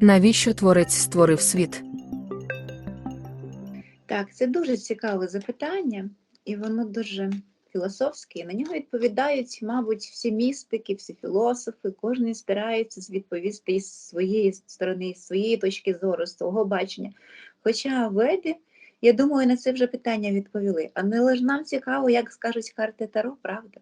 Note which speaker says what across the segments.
Speaker 1: Навіщо творець створив світ?
Speaker 2: Так, це дуже цікаве запитання, і воно дуже філософське. На нього відповідають, мабуть, всі містики, всі філософи, кожен старається відповісти із своєї сторони, з своєї точки зору, з свого бачення. Хоча веди, я думаю, на це вже питання відповіли. А не лише нам цікаво, як скажуть карти Таро, правда?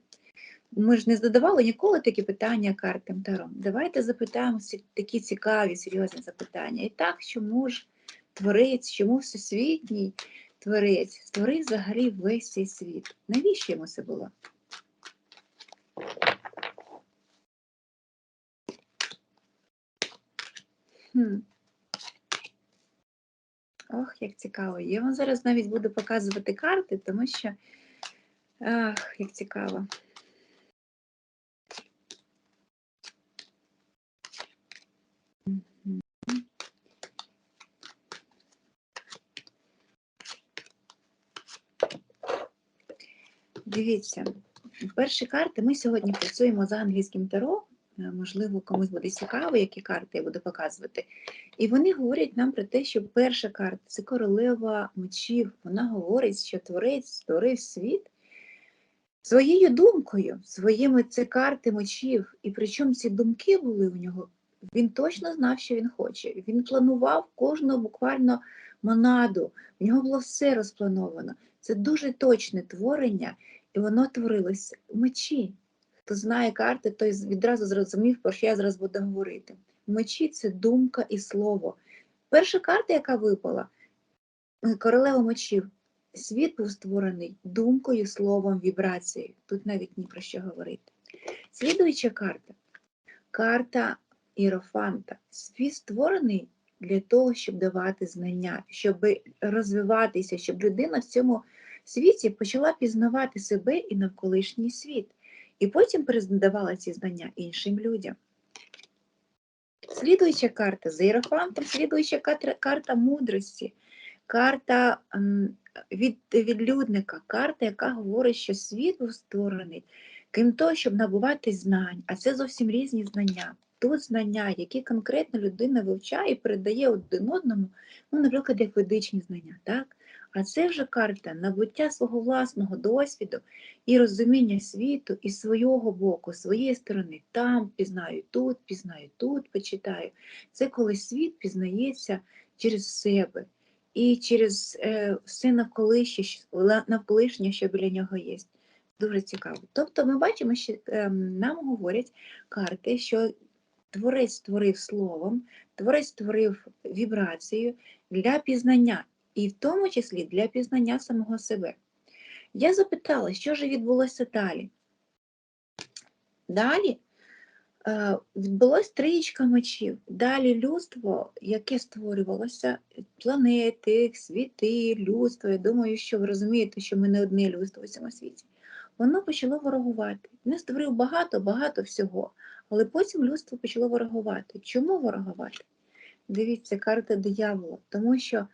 Speaker 2: Ми ж не задавали ніколи такі питання картам Таро. Давайте запитаємо такі цікаві, серйозні запитання. І так, чому ж творець, чому всесвітній творець створив взагалі весь цей світ? Навіщо йому це було? Хм. Ох, як цікаво. Я вам зараз навіть буду показувати карти, тому що ах, як цікаво. Дивіться, перші карти ми сьогодні працюємо за англійським таро. Е, Можливо, комусь буде цікаво, які карти я буду показувати. І вони говорять нам про те, що перша карта це королева мечів. Вона говорить, що творець створив світ своєю думкою, своїми це карти мечів. І причому ці думки були у нього. Він точно знав, що він хоче. Він планував кожну буквально монаду. В нього було все розплановано. Це дуже точне творення, і воно творилось в мечі. Хто знає карти, той відразу зрозумів, про що я зараз буду говорити. Мечі це думка і слово. Перша карта, яка випала, е, королева мечів. Світ був створений думкою, словом, вібрацією. Тут навіть ні про що говорити. Слідуюча карта карта Іерофанта. Світ створений для того, щоб давати знання, щоб розвиватися, щоб людина в цьому світі почала пізнавати себе і навколишній світ, і потім передавала ці знання іншим людям. Слідуюча карта з Іерофантом, слідуюча катра- карта мудрості, карта від, відлюдника, карта, яка говорить, що світ був створений крім того, щоб набувати знань, а це зовсім різні знання. Тут знання, які конкретно людина вивчає і передає один одному, ну, наприклад, як ведичні знання, так? А це вже карта набуття свого власного досвіду і розуміння світу і свого боку, своєї сторони. Там пізнаю, тут пізнаю, тут почитаю. Це коли світ пізнається через себе і через е, все навколишнє, що- біля нього є. Дуже цікаво. Тобто ми бачимо, що ем, нам говорять карти, що творець створив словом, творець створив вібрацією для пізнання, і в тому числі для пізнання самого себе. Я запитала, що ж відбулося далі. Далі е, відбулась трієчка мечів. Далі людство, яке створювалося, планети, світи, людство. Я думаю, що ви розумієте, що ми не одне людство у цьому світі. Воно почало ворогувати. Він створив багато, багато всього, але потім людство почало ворогувати. Чому ворогувати? Дивіться, карта диявола, тому що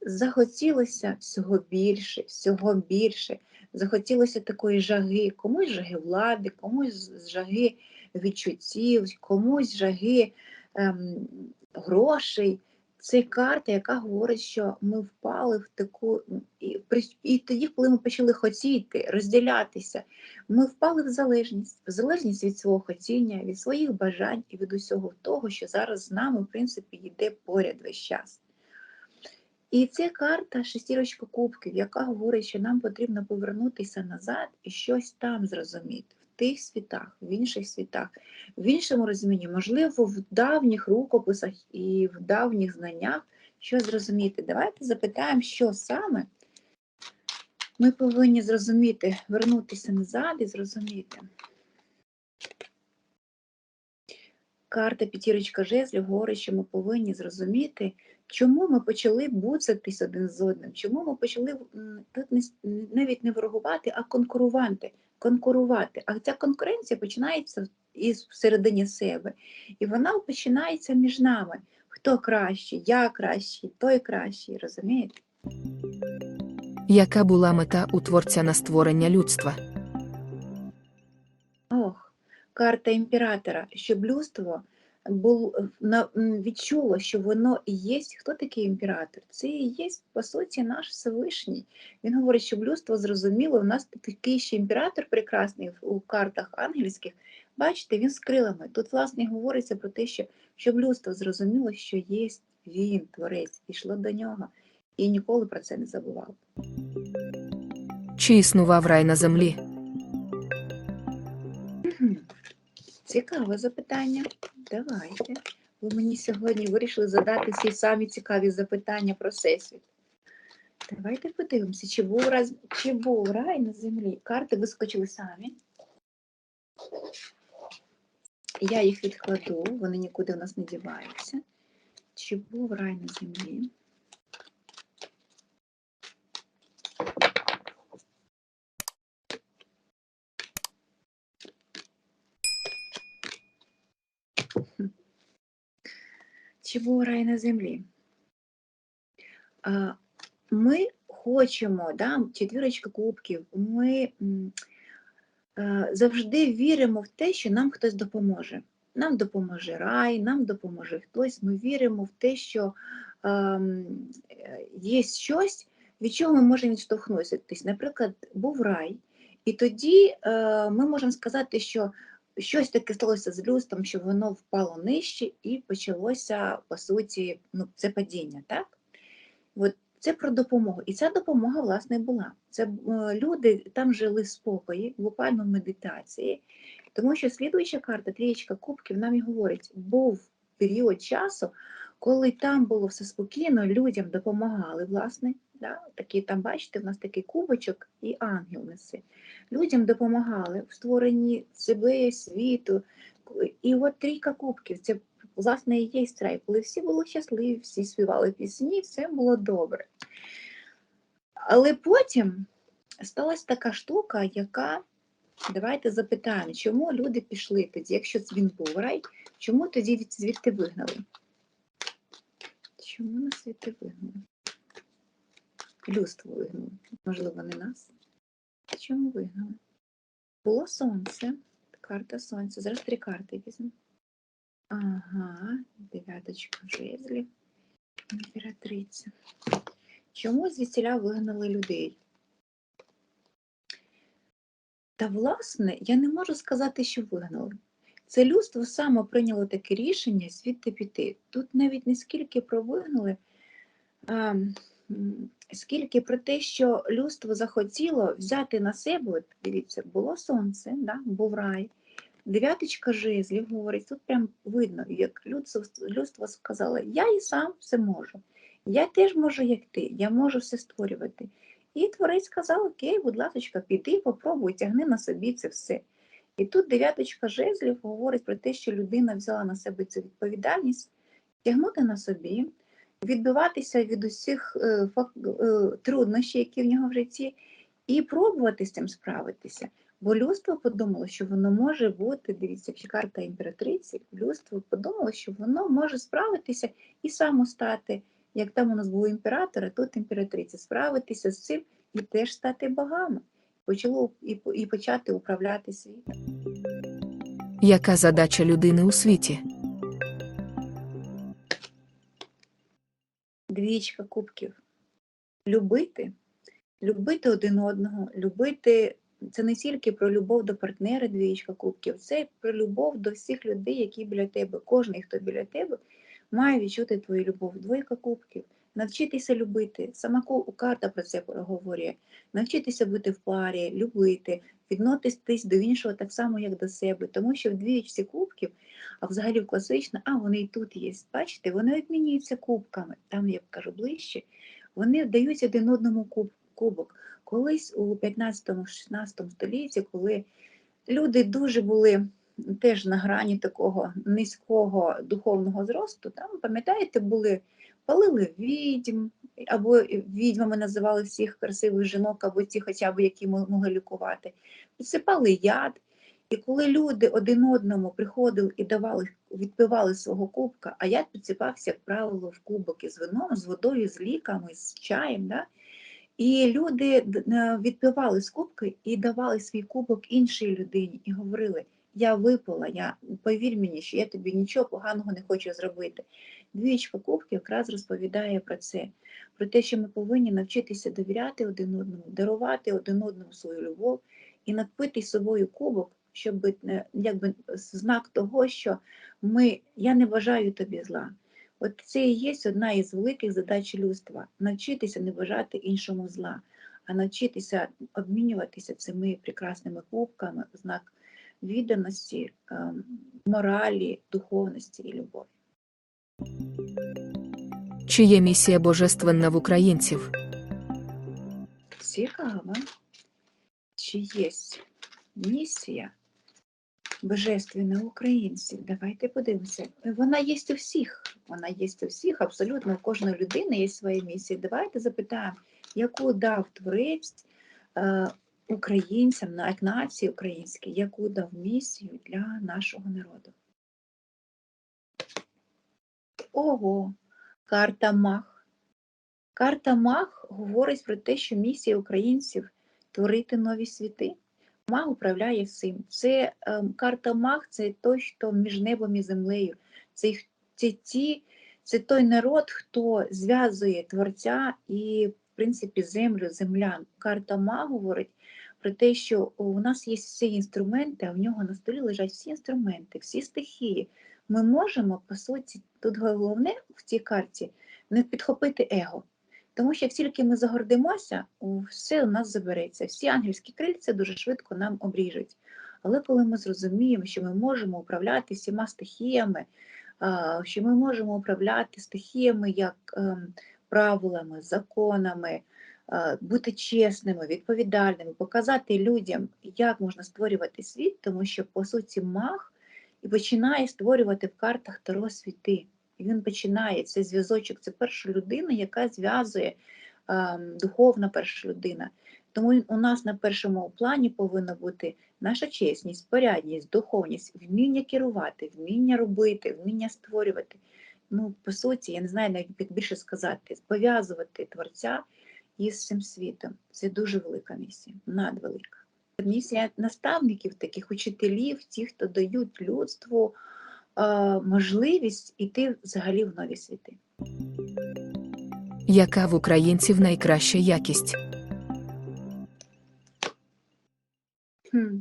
Speaker 2: захотілося всього більше, всього більше. Захотілося такої жаги, комусь жаги влади, комусь жаги відчуттів, комусь жаги ем, грошей. Це карта, яка говорить, що ми впали в таку. І, і тоді, коли ми почали хотіти, розділятися, ми впали в залежність, в залежність від свого хотіння, від своїх бажань і від усього того, що зараз з нами, в принципі, йде поряд весь час. І це карта шестірочка кубків, яка говорить, що нам потрібно повернутися назад і щось там зрозуміти, в тих світах, в інших світах, в іншому розумінні, можливо, в давніх рукописах і в давніх знаннях що зрозуміти. Давайте запитаємо, що саме ми повинні зрозуміти, вернутися назад і зрозуміти. Карта п'ятірочка жезлів говорить, що ми повинні зрозуміти, чому ми почали буцатись один з одним, чому ми почали тут не навіть не ворогувати, а конкурувати. конкурувати. А ця конкуренція починається із всередині себе. І вона починається між нами. Хто кращий, я кращий, той кращий, розумієте?
Speaker 1: Яка була мета у творця на створення людства?
Speaker 2: Ох, карта імператора, щоб людство бул, на, м, що воно і є, хто такий імператор? Це і є, по суті, наш Всевишній. Він говорить, щоб людство зрозуміло, у нас такий ще імператор прекрасний у картах ангельських. Бачите, він з крилами. Тут, власне, говориться про те, що щоб людство зрозуміло, що є він, творець, пішло до нього і ніколи про це не забувало.
Speaker 1: Чи існував рай на землі?
Speaker 2: Цікаве запитання. Давайте. Ви мені сьогодні вирішили задати всі самі цікаві запитання про всесвіт. Давайте подивимося, чи був, раз... чи був рай на землі. Карти вискочили самі. Я їх відкладу, вони нікуди у нас не діваються. Чи був рай на землі? Був рай на землі? А, Ми хочемо, да, четвірочка кубків, ми завжди віримо в те, що нам хтось допоможе. Нам допоможе рай, нам допоможе хтось. Ми віримо в те, що є щось, від чого ми можемо відштовхнутися. Тобто, наприклад, був рай, і тоді е, ми можемо сказати, що щось таке сталося з людством, що воно впало нижче і почалося, по суті, ну, це падіння, так? От це про допомогу. І ця допомога, власне, була. Це е, люди там жили спокої, буквально в медитації, тому що слідуюча карта, трієчка кубків, нам і говорить, був період часу, коли там було все спокійно, людям допомагали, власне. Да? Такі, там, бачите, в нас такий кубочок і ангел несе. Людям допомагали в створенні себе, світу. І от трійка кубків, це власне і є рай, коли всі були щасливі, всі співали пісні, все було добре. Але потім сталася така штука, яка, давайте запитаємо, чому люди пішли тоді, якщо він був рай, чому тоді звідти вигнали? Чому нас звідти вигнали? Людство вигнало, можливо, не нас. Чому вигнали? Було сонце, карта сонця. Зараз три карти візьму. Ага, дев'яточка жезлів, імператриця. Чому звідсіля вигнали людей? Та, власне, я не можу сказати, що вигнали. Це людство саме прийняло таке рішення звідти піти. Тут навіть не скільки про вигнали, а, скільки про те, що людство захотіло взяти на себе, от дивіться, було сонце, да, був рай. Дев'яточка жезлів говорить, тут прям видно, як людство, людство сказало, я і сам все можу. Я теж можу, як ти, я можу все створювати. І творець сказав, окей, будь ласка, піди, попробуй, тягни на собі це все. І тут дев'яточка жезлів говорить про те, що людина взяла на себе цю відповідальність, тягнути на собі, відбиватися від усіх е, е, труднощів, які в нього в житті, і пробувати з цим справитися. Бо людство подумало, що воно може бути, дивіться, ще карта імператриці, людство подумало, що воно може справитися і само стати, як там у нас був імператор, а тут імператриця, справитися з цим і теж стати богами. Почало і, і почати управляти світом.
Speaker 1: Яка задача людини у світі?
Speaker 2: Двічка кубків. Любити, любити один одного, любити це не тільки про любов до партнера, двічка кубків, це про любов до всіх людей, які біля тебе. Кожний, хто біля тебе, має відчути твою любов. Двойка кубків. Навчитися любити. Сама карта про це говорить. Навчитися бути в парі, любити, відноситись до іншого так само, як до себе. Тому що в двічці кубків, а взагалі в класично, а вони і тут є. Бачите, вони обмінюються кубками. Там, я кажу, ближче. Вони дають один одному куб, кубок. Колись у 15-16 столітті, коли люди дуже були теж на грані такого низького духовного зросту, там, пам'ятаєте, були палили відьм, або відьмами називали всіх красивих жінок, або ті, хоча б які мо- могли лікувати, підсипали яд. І коли люди один одному приходили і давали, відпивали свого кубка, а яд підсипався, як правило, в кубок із вином, з водою, з ліками, з чаєм. Да? І люди відпивали з кубки і давали свій кубок іншій людині і говорили: я випала, я, повір мені, що я тобі нічого поганого не хочу зробити. Двічка кубків якраз розповідає про це, про те, що ми повинні навчитися довіряти один одному, дарувати один одному свою любов і напити собою кубок, щоб е, якби знак того, що ми, я не бажаю тобі зла. От це і є одна із великих задач людства навчитися не бажати іншому зла, а навчитися обмінюватися цими прекрасними кубками знак відданості, ем, моралі, духовності і любові.
Speaker 1: Чи є місія божественна в українців?
Speaker 2: Цікаво, чи є місія божественна українців? Давайте подивимося. Вона є у всіх. Вона є у всіх, абсолютно у кожної людини є своя місія. Давайте запитаємо, яку дав творець е, українцям, як нації українській, яку дав місію для нашого народу. Ого, карта Мах. Карта Мах говорить про те, що місія українців творити нові світи. Маг управляє всім. Це ем, карта Мах це той, хто між небом і землею. Це, це, ті, це той народ, хто зв'язує творця і, в принципі, землю, землян. Карта Мах говорить про те, що у нас є всі інструменти, а в нього на столі лежать всі інструменти, всі стихії. Ми можемо, по суті, тут головне в цій карті не підхопити его. Тому що як тільки ми загордимося, все у нас забереться. Всі ангельські крильця дуже швидко нам обріжуть. Але коли ми зрозуміємо, що ми можемо управляти всіма стихіями, що ми можемо управляти стихіями як ем, правилами, законами, бути чесними, відповідальними, показати людям, як можна створювати світ, тому що, по суті, маг і починає створювати в картах Таро світи. І він починає цей зв'язочок, це перша людина, яка зв'язує ем, духовна перша людина. Тому у нас на першому плані повинна бути наша чесність, порядність, духовність, вміння керувати, вміння робити, вміння створювати. Ну, по суті, я не знаю навіть як більше сказати, пов'язувати творця із цим світом. Це дуже велика місія, надвелика. Місія наставників, таких учителів, ті, хто дають людству е, можливість іти взагалі в нові світи.
Speaker 1: Яка в українців найкраща якість?
Speaker 2: Хм.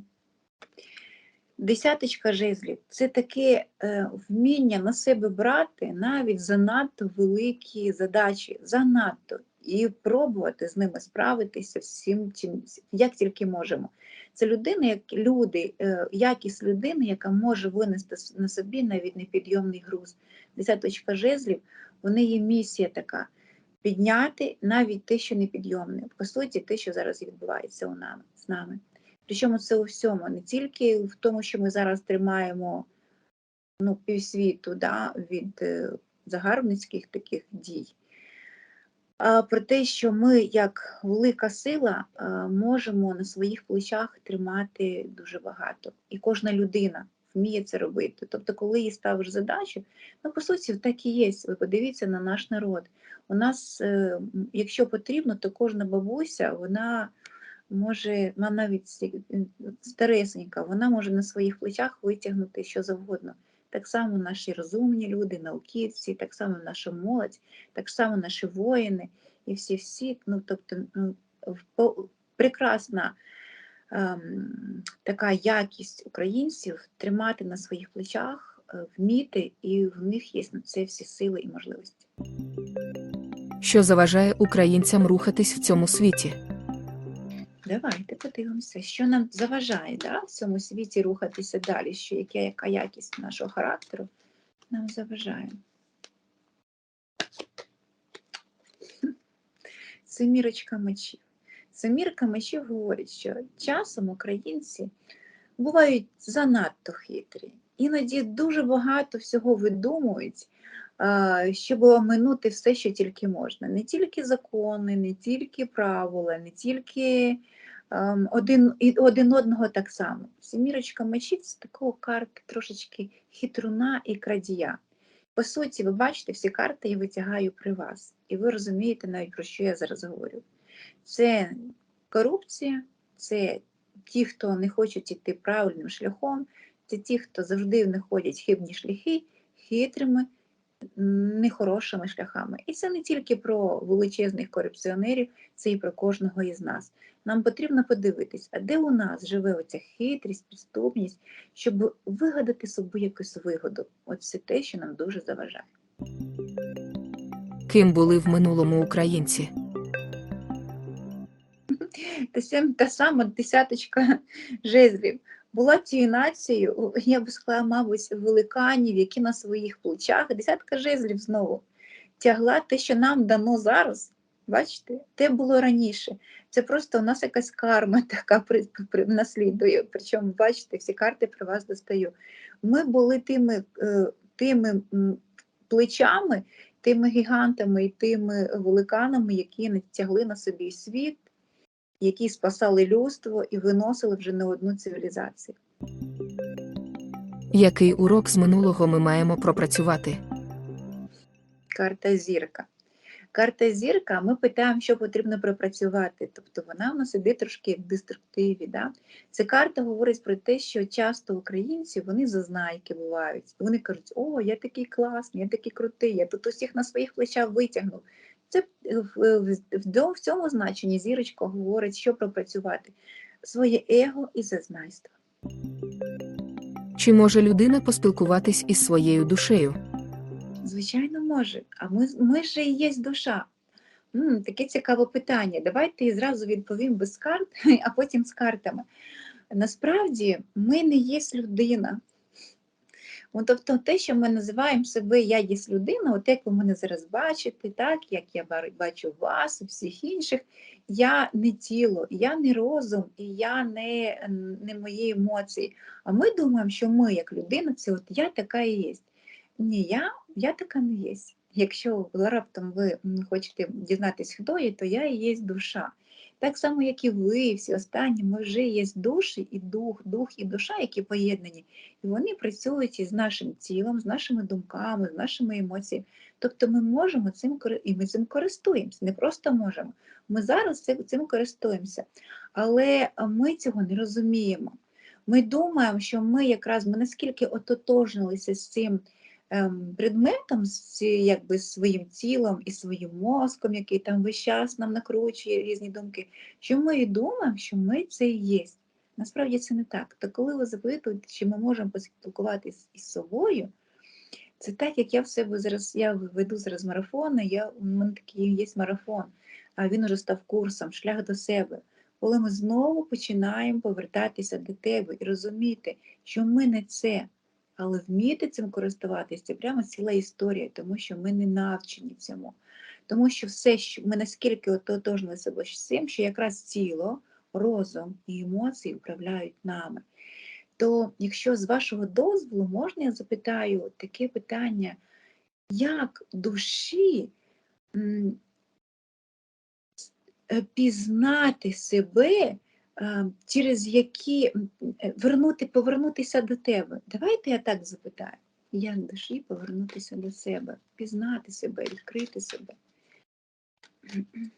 Speaker 2: Десяточка жезлів це таке е, вміння на себе брати навіть занадто великі задачі, занадто, і пробувати з ними справитися всім, чим, як тільки можемо. Це людина, як люди, е, якість людини, яка може винести на собі навіть непідйомний груз. Десяточка жезлів, в неї місія така підняти навіть те, що непідйомне. По суті, те, що зараз відбувається у нами з нами. Причому це у всьому, не тільки в тому, що ми зараз тримаємо ну, півсвіту да, від е, загарбницьких таких дій, про те, що ми, як велика сила, е, можемо на своїх плечах тримати дуже багато. І кожна людина вміє це робити. Тобто, коли їй ставиш задачу, ну, по суті, так і є. Ви подивіться на наш народ. У нас, е, якщо потрібно, то кожна бабуся, вона може, навіть старесенька, вона може на своїх плечах витягнути що завгодно. Так само наші розумні люди, науківці, так само наша молодь, так само наші воїни і всі-всі. Ну, тобто, ну, прекрасна ем, така якість українців тримати на своїх плечах, е, вміти, і в них є на це всі сили і можливості.
Speaker 1: Що заважає українцям рухатись в цьому світі?
Speaker 2: Давайте подивимося, що нам заважає да, в цьому світі рухатися далі, що яка, яка якість нашого характеру нам заважає. Хм. Семірочка мечів. Семірка мечів говорить, що часом українці бувають занадто хитрі. Іноді дуже багато всього видумують, щоб оминути все, що тільки можна. Не тільки закони, не тільки правила, не тільки ем, один, один одного так само. Сімірочка мечів це такого карти трошечки хитруна і крадія. По суті, ви бачите, всі карти я витягаю при вас, і ви розумієте навіть про що я зараз говорю. Це корупція, це ті, хто не хочуть йти правильним шляхом, це ті, хто завжди знаходять хибні шляхи, хитрими, нехорошими шляхами. І це не тільки про величезних корупціонерів, це і про кожного із нас. Нам потрібно подивитись, а де у нас живе оця хитрість, підступність, щоб вигадати собі якусь вигоду. От це те, що нам дуже заважає.
Speaker 1: Ким були в минулому українці?
Speaker 2: Та, сям- та сама десяточка жезлів була цією нацією, я би сказала, мабуть, великанів, які на своїх плечах, десятка жезлів знову тягла те, що нам дано зараз. Бачите, те було раніше. Це просто у нас якась карма така при, при, наслідує. Причому, бачите, всі карти при вас достаю. Ми були тими, е, тими плечами, тими гігантами і тими великанами, які тягли на собі світ, які спасали людство і виносили вже не одну цивілізацію.
Speaker 1: Який урок з минулого ми маємо пропрацювати?
Speaker 2: Карта зірка. Карта зірка, ми питаємо, що потрібно пропрацювати. Тобто вона в нас іде трошки в деструктиві. Да? Ця карта говорить про те, що часто українці вони зазнайки бувають. Вони кажуть, о, я такий класний, я такий крутий, я тут усіх на своїх плечах витягнув. Це в, в, в, в цьому значенні зірочка говорить, що пропрацювати своє его і зазнайство.
Speaker 1: Чи може людина поспілкуватись із своєю душею?
Speaker 2: Звичайно, може. А ми, ми ж і є душа. М, таке цікаве питання. Давайте я зразу відповім без карт, а потім з картами. Насправді, ми не є людина. От, тобто те, що ми називаємо себе Я є людина, от як ви мене зараз бачите, так, як я бачу вас і всіх інших, я не тіло, я не розум і я не, не мої емоції. А ми думаємо, що ми, як людина, це от я така і є. Ні, я, я така не є. Якщо раптом ви хочете дізнатися, хто є, то я і є душа. Так само, як і ви, всі останні, ми вже є душі і дух, дух і душа, які поєднані, і вони працюють із нашим тілом, з нашими думками, з нашими емоціями. Тобто ми можемо цим і ми цим користуємося. Не просто можемо. Ми зараз цим, користуємося, але ми цього не розуміємо. Ми думаємо, що ми якраз ми наскільки ототожнилися з цим предметом, з якби своїм тілом і своїм мозком, який там весь час нам накручує різні думки, що ми і думаємо, що ми це і є. Насправді це не так. То коли ви запитуєте, чи ми можемо поспілкуватися із собою, це так, як я в себе зараз, я веду зараз марафони, я, у мене такий є марафон, а він уже став курсом, шлях до себе. Коли ми знову починаємо повертатися до тебе і розуміти, що ми не це, але вміти цим користуватися, це прямо ціла історія, тому що ми не навчені цьому. Тому що все, що ми наскільки ототожнили себе з цим, що якраз тіло, розум і емоції управляють нами. То, якщо з вашого дозволу можна, я запитаю таке питання, як душі е, пізнати себе, через які е, вернути, повернутися до тебе. Давайте я так запитаю. Як душі повернутися до себе, пізнати себе, відкрити себе.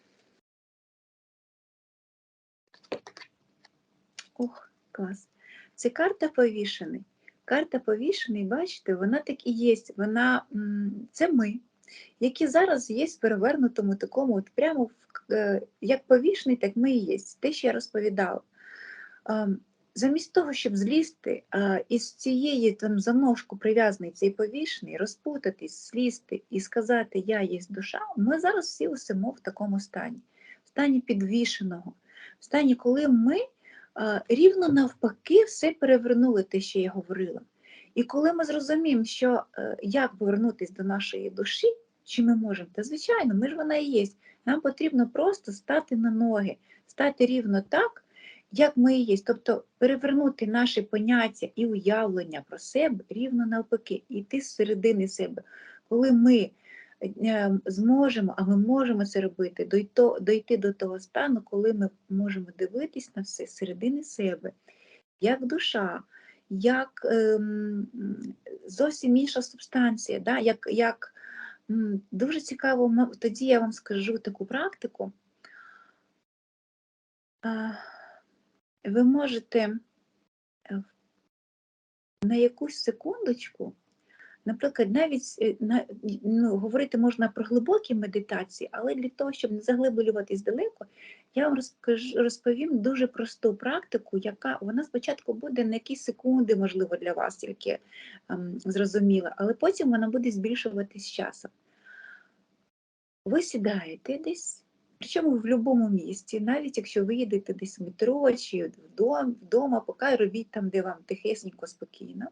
Speaker 2: Ох, клас. Це карта повішений. Карта повішений, бачите, вона так і є. Вона, це ми, які зараз є в перевернутому такому, от прямо в, е, як повішений, так ми і є. Те, що я розповідала. Ем, Замість того, щоб злізти із цієї там за прив'язаний цей повішений, розпутатись, злізти і сказати Я є душа, ми зараз всі усимо в такому стані, в стані підвішеного, в стані, коли ми рівно навпаки все перевернули те, що я говорила. І коли ми зрозуміємо, що е, як повернутися до нашої душі, чи ми можемо, та звичайно, ми ж вона і є. Нам потрібно просто стати на ноги, стати рівно так, як ми і є. Тобто перевернути наші поняття і уявлення про себе рівно навпаки, йти з середини себе. Коли ми е, зможемо, а ми можемо це робити, дойти, до того стану, коли ми можемо дивитись на все з середини себе, як душа, як ем, зовсім інша субстанція, да? як, як дуже цікаво, тоді я вам скажу таку практику. Ви можете на якусь секундочку, наприклад, навіть е, ну, говорити можна про глибокі медитації, але для того, щоб не заглиблюватись далеко, я вам розповім дуже просту практику, яка вона спочатку буде на якісь секунди, можливо, для вас тільки ем, зрозуміла, але потім вона буде збільшуватись часом. Ви сідаєте десь, причому в будь-якому місці, навіть якщо ви їдете десь в метро чи вдома, поки робіть там, де вам тихесенько, спокійно.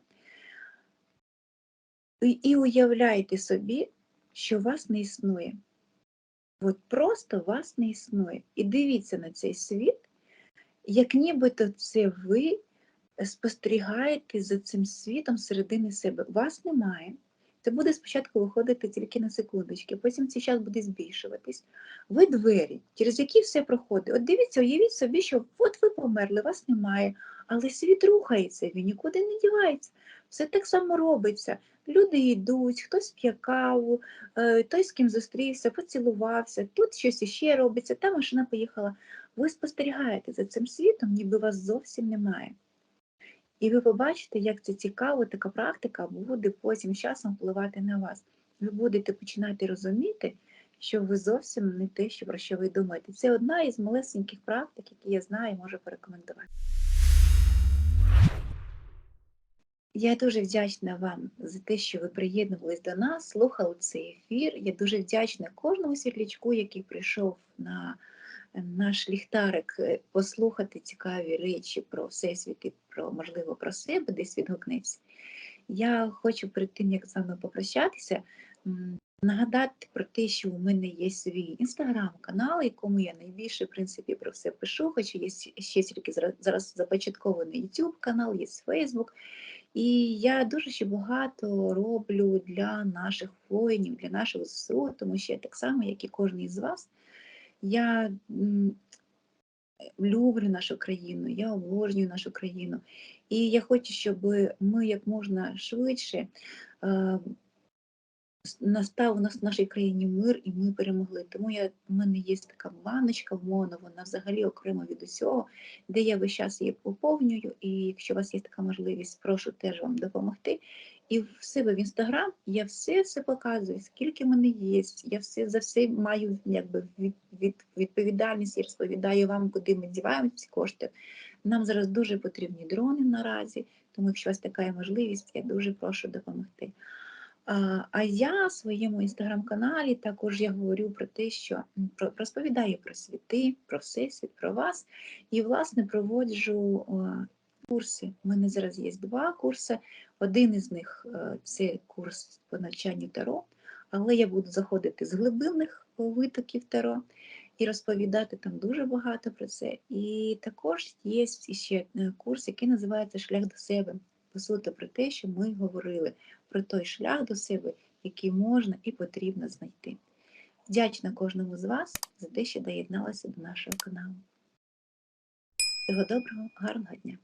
Speaker 2: І, і уявляйте собі, що вас не існує. От просто вас не існує. І дивіться на цей світ, як нібито це ви спостерігаєте за цим світом середини себе. Вас немає. Це буде спочатку виходити тільки на секундочки, потім цей час буде збільшуватись. Ви двері, через які все проходить. От дивіться, уявіть собі, що от ви померли, вас немає, але світ рухається, він нікуди не дівається. Все так само робиться. Люди йдуть, хтось п'є каву, е, той з ким зустрівся, поцілувався, тут щось іще робиться, та машина поїхала. Ви спостерігаєте за цим світом, ніби вас зовсім немає. І ви побачите, як це цікаво, така практика буде потім часом впливати на вас. Ви будете починати розуміти, що ви зовсім не те, що про що ви думаєте. Це одна із малесеньких практик, які я знаю і можу порекомендувати. Я дуже вдячна вам за те, що ви приєднувались до нас, слухали цей ефір. Я дуже вдячна кожному світлячку, який прийшов на наш ліхтарик е, послухати цікаві речі про всесвіт і про, можливо, про себе, десь відгукнеться. Я хочу перед тим, як з вами попрощатися, нагадати про те, що у мене є свій інстаграм-канал, якому я найбільше в принципі про все пишу, хоча є ще тільки зараз започаткований YouTube канал, є Facebook. І я дуже ще багато роблю для наших воїнів, для нашого ЗСУ, тому що я так само, як і кожен із вас, я люблю нашу країну, я обожнюю нашу країну. І я хочу, щоб ми як можна швидше е, настав у нас в нашій країні мир і ми перемогли. Тому я, у мене є така баночка в моно, вона взагалі окремо від усього, де я весь час її поповнюю. І якщо у вас є така можливість, прошу теж вам допомогти. І в себе в інстаграм я все все показую, скільки мене є. Я все за все маю якби від, від, відповідальність і розповідаю вам, куди ми діваємо ці кошти. Нам зараз дуже потрібні дрони наразі, тому якщо у вас така є можливість, я дуже прошу допомогти. А, а я в своєму інстаграм-каналі також я говорю про те, що про, розповідаю про світи, про всесвіт, про вас. І, власне, проводжу курси. У мене зараз є два курси. Один із них е, це курс по навчанню Таро, але я буду заходити з глибинних витоків Таро і розповідати там дуже багато про це. І також є ще е, курс, який називається Шлях до себе. По суті, про те, що ми говорили, про той шлях до себе, який можна і потрібно знайти. Вдячна кожному з вас за те, що доєдналися до нашого каналу. Всього доброго, гарного дня!